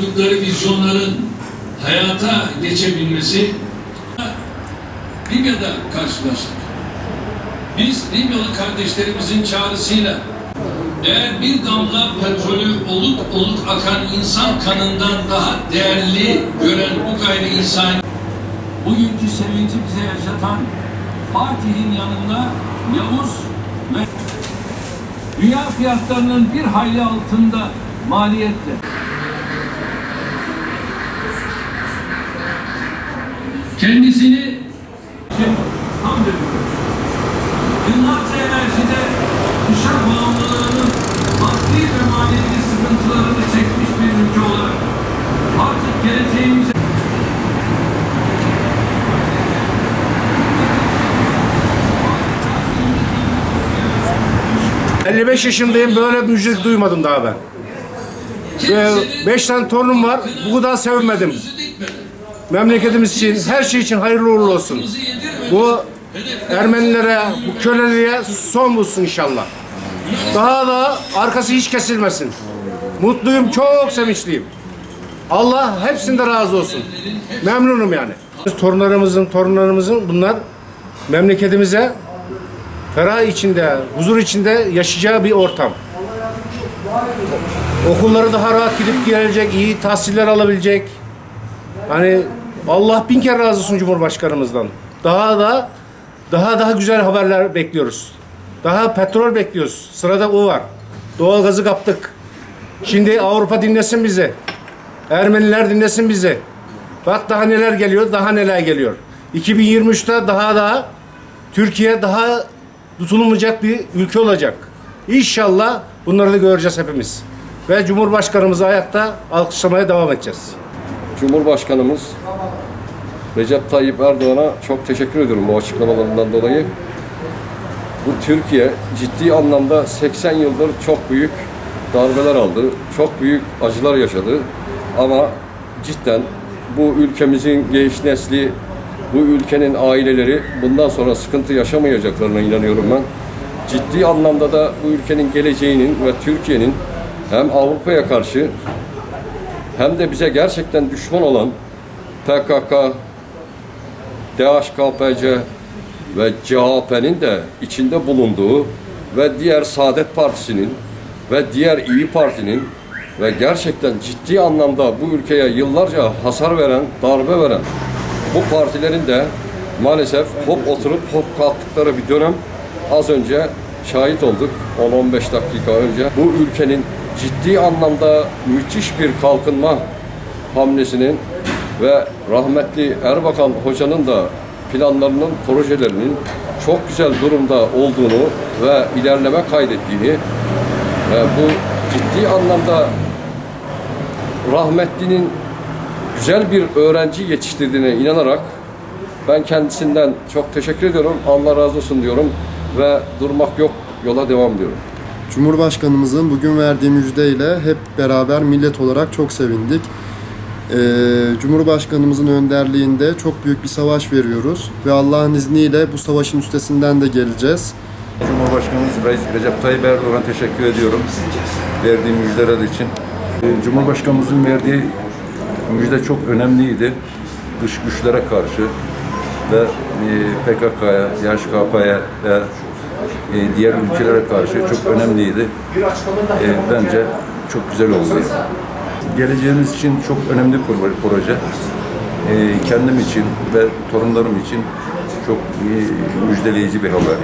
kurdukları vizyonların hayata geçebilmesi Libya'da karşılaştık. Biz Libyalı kardeşlerimizin çağrısıyla eğer bir damla petrolü oluk oluk akan insan kanından daha değerli gören bu gayri insan bugünkü sevinci bize yaşatan Fatih'in yanında Yavuz ve dünya fiyatlarının bir hayli altında maliyetle kendisini tam dönüyor. Yıllarca enerjide kuşak bağımlılığının maddi ve manevi sıkıntılarını çekmiş bir ülke olarak artık geleceğimize 55 yaşındayım böyle bir müjde duymadım daha ben. Ve 5 tane torunum var. Bu kadar sevinmedim. Memleketimiz için, her şey için hayırlı uğurlu olsun. Bu Ermenilere, bu köleliğe son bulsun inşallah. Daha da arkası hiç kesilmesin. Mutluyum, çok sevinçliyim. Allah hepsinde razı olsun. Memnunum yani. Torunlarımızın, torunlarımızın bunlar memleketimize ferah içinde, huzur içinde yaşayacağı bir ortam. Okulları daha rahat gidip gelecek, iyi tahsiller alabilecek. Hani Allah bin kere razı olsun Cumhurbaşkanımızdan. Daha da daha daha güzel haberler bekliyoruz. Daha petrol bekliyoruz. Sırada o var. Doğalgazı kaptık. Şimdi Avrupa dinlesin bizi. Ermeniler dinlesin bizi. Bak daha neler geliyor, daha neler geliyor. 2023'te daha daha Türkiye daha tutulmayacak bir ülke olacak. İnşallah bunları da göreceğiz hepimiz. Ve Cumhurbaşkanımızı ayakta alkışlamaya devam edeceğiz. Cumhurbaşkanımız Recep Tayyip Erdoğan'a çok teşekkür ediyorum bu açıklamalarından dolayı. Bu Türkiye ciddi anlamda 80 yıldır çok büyük darbeler aldı, çok büyük acılar yaşadı. Ama cidden bu ülkemizin genç nesli, bu ülkenin aileleri bundan sonra sıkıntı yaşamayacaklarına inanıyorum ben. Ciddi anlamda da bu ülkenin geleceğinin ve Türkiye'nin hem Avrupa'ya karşı hem de bize gerçekten düşman olan PKK, DHKPC ve CHP'nin de içinde bulunduğu ve diğer Saadet Partisi'nin ve diğer İyi Parti'nin ve gerçekten ciddi anlamda bu ülkeye yıllarca hasar veren, darbe veren bu partilerin de maalesef hop oturup hop kalktıkları bir dönem az önce şahit olduk 10-15 dakika önce. Bu ülkenin ciddi anlamda müthiş bir kalkınma hamlesinin ve rahmetli Erbakan Hoca'nın da planlarının, projelerinin çok güzel durumda olduğunu ve ilerleme kaydettiğini ve bu ciddi anlamda rahmetlinin güzel bir öğrenci yetiştirdiğine inanarak ben kendisinden çok teşekkür ediyorum. Allah razı olsun diyorum ve durmak yok, yola devam diyorum. Cumhurbaşkanımızın bugün verdiği müjdeyle hep beraber millet olarak çok sevindik. Ee, Cumhurbaşkanımızın önderliğinde çok büyük bir savaş veriyoruz ve Allah'ın izniyle bu savaşın üstesinden de geleceğiz. Cumhurbaşkanımız Re- Recep Tayyip Erdoğan'a teşekkür ediyorum verdiği müjdeler için. Ee, Cumhurbaşkanımızın verdiği müjde çok önemliydi. Dış güçlere karşı ve PKK'ya, YHKP'ye ve diğer ülkelere karşı çok önemliydi. E, Bence çok güzel oldu. Geleceğimiz için çok önemli bir pro- proje. E, Kendim için ve torunlarım için çok e, müjdeleyici bir haber.